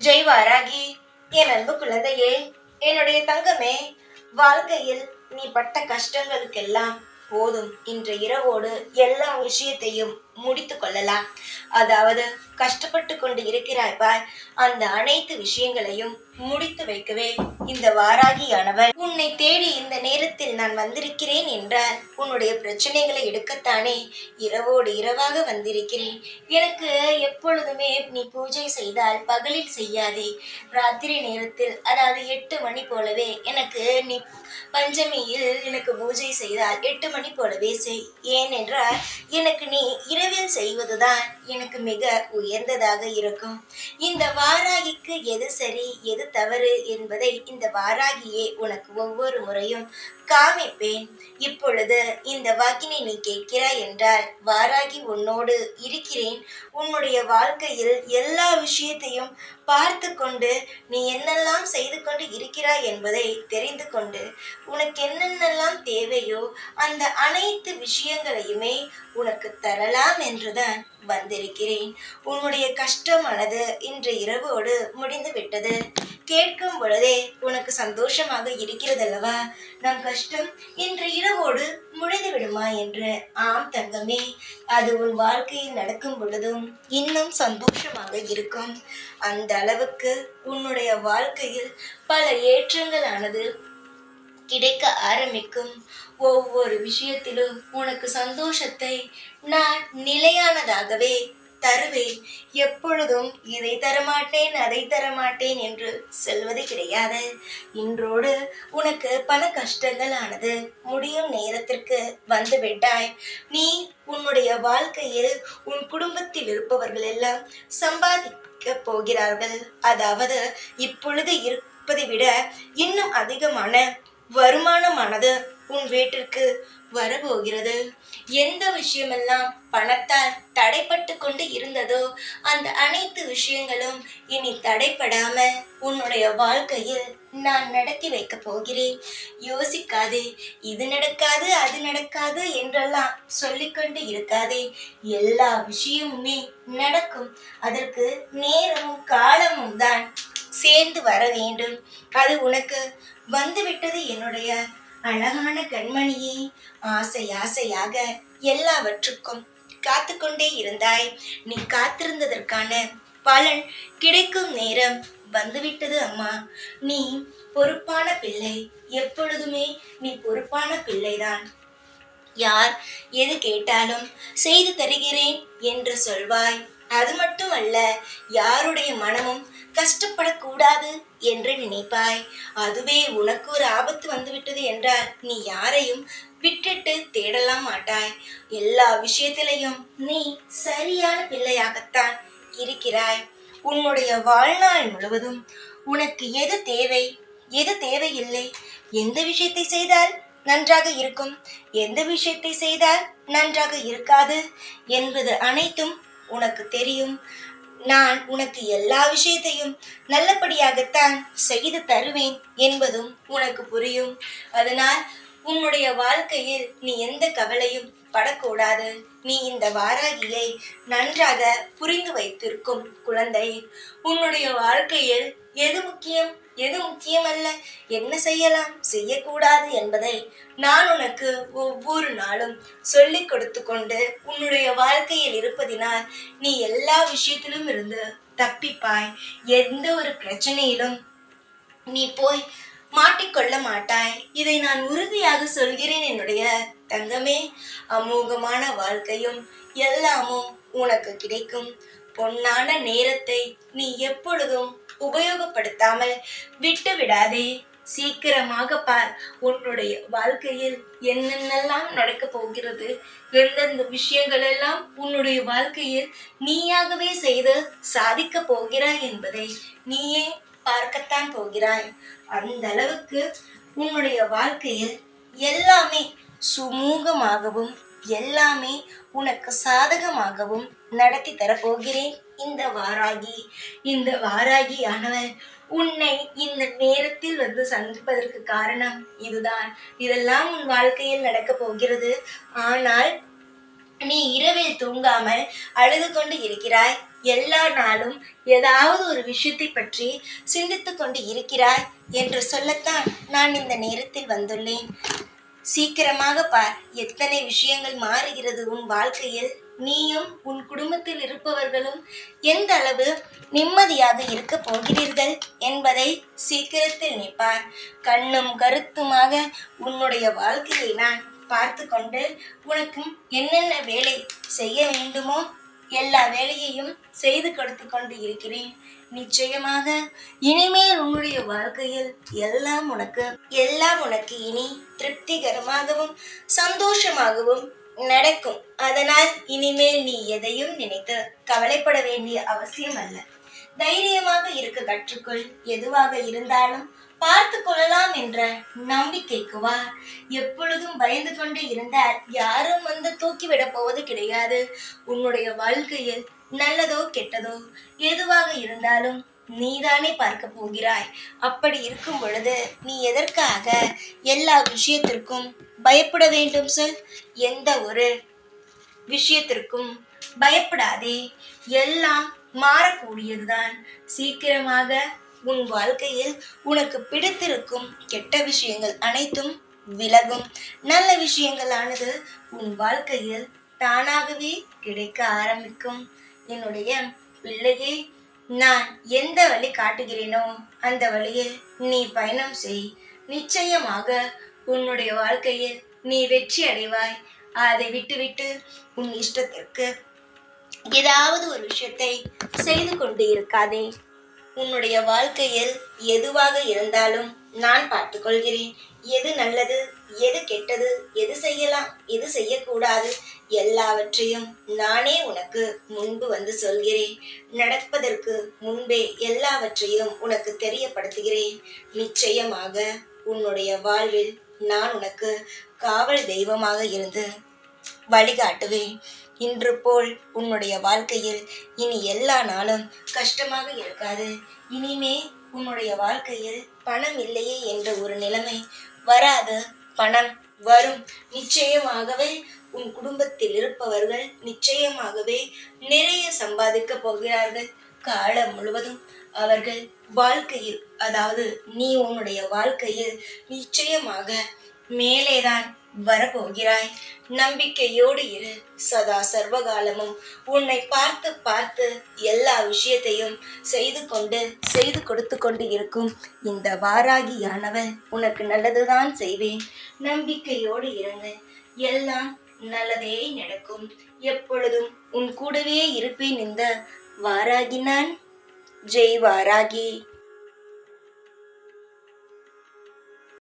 ஜெய் வாராகி என் அன்பு குழந்தையே என்னுடைய தங்கமே வாழ்க்கையில் நீ பட்ட கஷ்டங்களுக்கெல்லாம் போதும். இன்று இரவோடு எல்லா விஷயத்தையும் முடித்து கொள்ளலாம். அதாவது கஷ்டப்பட்டு கொண்டு இருக்கிறாய் பார். அந்த அனைத்து விஷயங்களையும் முடித்து வைக்கவே இந்த வாராகியானவர். உன்னை தேடி இந்த நேரத்தில் நான் வந்திருக்கிறேன் என்றால் உன்னுடைய பிரச்சனைகளை எடுக்கத்தானே இரவோடு இரவாக வந்திருக்கிறேன். எனக்கு எப்பொழுதுமே நீ பூஜை செய்தால் பகலில் செய்யாதே. ராத்திரி நேரத்தில் அதாவது எட்டு மணி போலவே எனக்கு நீ பஞ்சமியில் எனக்கு பூஜை செய்தால் எட்டு மணி போலவே செய். ஏனென்றால் எனக்கு நீ இரவில் செய்வதுதான் எனக்கு மிக உயர்ந்ததாக இருக்கும். இந்த வாராகிக்கு எது சரி எது தவறு என்பதை இந்த வாராகியே உனக்கு ஒவ்வொரு முறையும் காமிப்பேன். இப்பொழுது இந்த வாக்கினை நீ கேட்கிறாய் என்றால் வாராகி உன்னோடு இருக்கிறேன். உன்னுடைய வாழ்க்கையில் எல்லா விஷயத்தையும் பார்த்து கொண்டு நீ என்னெல்லாம் செய்து கொண்டு இருக்கிறாய் என்பதை தெரிந்து கொண்டு உனக்கு என்னென்னலாம் தேவையோ அந்த அனைத்து விஷயங்களையுமே உனக்கு தரலாம் என்றுதான் வந்திருக்கிறேன். உன்னுடைய கஷ்டமானது இன்று இரவோடு முடிந்து விட்டது. கேட்கும் பொழுதே உனக்கு சந்தோஷமாக இருக்கிறதல்லவா? நம் கஷ்டம் இன்று இரவோடு முடிந்து விடுமா என்று? ஆம் தங்கமே அது உன் வாழ்க்கையில் நடக்கும் பொழுதும் இன்னும் சந்தோஷமாக இருக்கும். அந்த அளவுக்கு உன்னுடைய வாழ்க்கையில் பல ஏற்றங்களானது கிடைக்க ஆரம்பிக்கும். ஒவ்வொரு விஷயத்திலும் உனக்கு சந்தோஷத்தை நான் நிலையானதாகவே தருவேன். எப்பொழுதும் இதை தரமாட்டேன் அதை தரமாட்டேன் என்று சொல்வது கிடையாது. இன்றோடு உனக்கு பல கஷ்டங்கள் ஆனது முடியும் நேரத்திற்கு வந்து விட்டாய். நீ உன்னுடைய வாழ்க்கையில் உன் குடும்பத்தில் இருப்பவர்கள் எல்லாம் சம்பாதிக்க போகிறார்கள். அதாவது இப்பொழுது இருப்பதை விட இன்னும் அதிகமான வருமானமானது உன் வீட்டிற்கு வரப்போகிறது. எந்த விஷயமெல்லாம் பணத்தால் தடைப்பட்டு கொண்டு இருந்ததோ அந்த அனைத்து விஷயங்களும் இனி தடைப்படாம உன்னுடைய வாழ்க்கையில் நான் நடத்தி வைக்க போகிறேன். யோசிக்காதே இது நடக்காது அது நடக்காது என்றெல்லாம் சொல்லிக்கொண்டு இருக்காதே. எல்லா விஷயமுமே நடக்கும். அதற்கு நேரமும் காலமும் தான். சேர்ந்து வர வேண்டும். அது உனக்கு வந்துவிட்டது என்னுடைய அழகான கண்மணியே. ஆசை ஆசையாக எல்லாவற்றுக்கும் காத்து கொண்டே இருந்தாய். நீ காத்திருந்ததற்கான பலன் கிடைக்கும் நேரம் வந்துவிட்டது அம்மா. நீ பொறுப்பான பிள்ளை. எப்பொழுதுமே நீ பொறுப்பான பிள்ளைதான். யார் எது கேட்டாலும் செய்து தருகிறேன் என்று சொல்வாய். அது மட்டுமல்ல யாருடைய மனமும் கஷ்டப்படக்கூடாது என்று நினைப்பாய். அதுவே உனக்கு ஒரு ஆபத்து வந்துவிட்டது என்றால் நீ யாரையும் விட்டுட்டு தேடலாம் மாட்டாய். எல்லா விஷயத்திலையும் நீ சரியான பிள்ளையாகத்தான் இருக்கிறாய். உன்னுடைய வாழ்நாள் முழுவதும் உனக்கு எது தேவை எது தேவையில்லை எந்த விஷயத்தை செய்தால் நன்றாக இருக்கும் எந்த விஷயத்தை செய்தால் நன்றாக இருக்காது என்பது அனைத்தும் உனக்கு தெரியும். நான் உனக்கு எல்லா விஷயத்தையும் நல்லபடியாகத்தான் செய்து தருவேன் என்பதும் உனக்கு புரியும். அதனால் உன்னுடைய வாழ்க்கையில் நீ எந்த கவலையும் படக்கூடாது. நீ இந்த வாராகியை நன்றாக புரிந்து வைத்திருக்கும் குழந்தை. உன்னுடைய வாழ்க்கையில் எது முக்கியம் எது முக்கியமல்ல என்ன செய்யலாம் செய்யக்கூடாது என்பதை நான் உனக்கு ஒவ்வொரு நாளும் சொல்லிக் கொடுத்து கொண்டு உன்னுடைய வாழ்க்கையில் இருப்பதினால் நீ எல்லா விஷயத்திலும் இருந்து தப்பிப்பாய். எந்த ஒரு பிரச்சனையிலும் நீ போய் மாட்டிக்கொள்ள மாட்டாய். இதை நான் உறுதியாக சொல்கிறேன் என்னுடைய தங்கமே அமோகமான வாழ்க்கையும் எல்லாமும் உனக்கு கிடைக்கும். பொன்னான நேரத்தை நீ எப்பொழுதும் உபயோகப்படுத்தாமல் விட்டு விடாதே. சீக்கிரமாக பார் உன்னுடைய வாழ்க்கையில் என்னென்னலாம் நடக்க போகிறது? எந்தெந்த விஷயங்கள் எல்லாம் உன்னுடைய வாழ்க்கையில் நீயாகவே செய்து சாதிக்க போகிறாய் என்பதை நீயே பார்க்கத்தான் போகிறாய். அந்த அளவுக்கு உன்னுடைய வாழ்க்கையில் எல்லாமே சுமூகமாகவும் எல்லாமே உனக்கு சாதகமாகவும் நடத்தி தரப்போகிறேன். இந்த வாராகி இந்த வாராகி ஆனவன் உன்னை இந்த நேரத்தில் வந்து சந்திப்பதற்கு காரணம் இதுதான். இதெல்லாம் உன் வாழ்க்கையில் நடக்க போகிறது. ஆனால் நீ இரவில் தூங்காமல் அழுது கொண்டு இருக்கிறாய். எல்லா நாளும் ஏதாவது ஒரு விஷயத்தை பற்றி சிந்தித்து கொண்டு இருக்கிறாய் என்று சொல்லத்தான் நான் இந்த நேரத்தில் வந்துள்ளேன். சீக்கிரமாக பார் எத்தனை விஷயங்கள் மாறுகிறது உன் வாழ்க்கையில்? நீயும் உன் குடும்பத்தில் இருப்பவர்களும் எந்த அளவு நிம்மதியாக இருக்க போகிறீர்கள் என்பதை சீக்கிரத்தில் நிற்பார் கண்ணும் கருத்துமாக உன்னுடைய வாழ்க்கையை நான் பார்த்து கொண்டு உனக்கும் என்னென்ன வேலை செய்ய வேண்டுமோ எல்லா வேலையையும் செய்து கொடுத்து கொண்டு இருக்கிறேன். நிச்சயமாக இனிமேல் உன்னுடைய வாழ்க்கையில் எல்லாம் உனக்கு எல்லாம் உனக்கு இனி திருப்திகரமாகவும் சந்தோஷமாகவும் நடக்கும். அதனால் இனிமேல் நீ எதையும் நினைத்து கவலைப்பட வேண்டிய அவசியம் அல்ல. தைரியமாக இருக்க கற்றுக்கொள். எதுவாக இருந்தாலும் பார்த்து கொள்ளலாம் என்ற நம்பிக்கைக்கு வா. எப்பொழுதும் பயந்து கொண்டு இருந்தால் யாரும் வந்து தூக்கிவிடப் போவது கிடையாது. உன்னுடைய வாழ்க்கையில் நல்லதோ கெட்டதோ எதுவாக இருந்தாலும் நீதானே பார்க்க போகிறாய். அப்படி இருக்கும் பொழுது நீ எதற்காக எல்லா விஷயத்திற்கும் பயப்பட வேண்டும் சொல்? எந்த ஒரு விஷயத்திற்கும் பயப்படாதே. எல்லாம் மாறக்கூடியதுதான். சீக்கிரமாக உன் வாழ்க்கையில் உனக்கு பிடித்திருக்கும் கெட்ட விஷயங்கள் அனைத்தும் விலகும். நல்ல விஷயங்களானது உன் வாழ்க்கையில் தானாகவே கிடைக்க ஆரம்பிக்கும். என்னுடைய பிள்ளையே நான் எந்த வழி காட்டுகிறேனோ அந்த வழியில் நீ பயணம் செய். நிச்சயமாக உன்னுடைய வாழ்க்கையில் நீ வெற்றி அடைவாய். அதை விட்டுவிட்டு உன் இஷ்டத்திற்கு ஏதாவது ஒரு விஷயத்தை செய்து கொண்டு இருக்காதே. உன்னுடைய வாழ்க்கையில் எதுவாக இருந்தாலும் நான் பார்த்துக்கொள்கிறேன். எது நல்லது எது கெட்டது எது செய்யலாம் எது செய்யக்கூடாது எல்லாவற்றையும் நானே உனக்கு முன்பு வந்து சொல்கிறேன். நடப்பதற்கு முன்பே எல்லாவற்றையும் உனக்கு தெரியப்படுத்துகிறேன். நிச்சயமாக உன்னுடைய வாழ்வில் நான் உனக்கு காவல் தெய்வமாக இருந்து வழிகாட்டுவேன். இன்று போல் உன்னுடைய வாழ்க்கையில் இனி எல்லா நாளும் கஷ்டமாக இருக்காது. இனிமே உன்னுடைய வாழ்க்கையில் பணம் இல்லையே என்ற ஒரு நிலைமை வராது. பணம் வரும். நிச்சயமாகவே உன் குடும்பத்தில் இருப்பவர்கள் நிச்சயமாகவே நிறைய சம்பாதிக்க போகிறார்கள். காலம் முழுவதும் அவர்கள் வாழ்க்கையில் அதாவது நீ உன்னுடைய வாழ்க்கையில் நிச்சயமாக மேலேதான் வரப்போகிறாய். நம்பிக்கையோடு இரு. சதா சர்வகாலமும் உன்னை பார்த்து பார்த்து எல்லா விஷயத்தையும் செய்து கொண்டு செய்து கொடுத்து கொண்டு இருக்கும் இந்த வாராகியானவன் உனக்கு நல்லதுதான் செய்வேன். நம்பிக்கையோடு இருங்க எல்லாம் நல்லதே நடக்கும். எப்பொழுதும் உன் கூடவே இருப்பேன் இந்த வாராகி நான். ஜெய் வாராகி.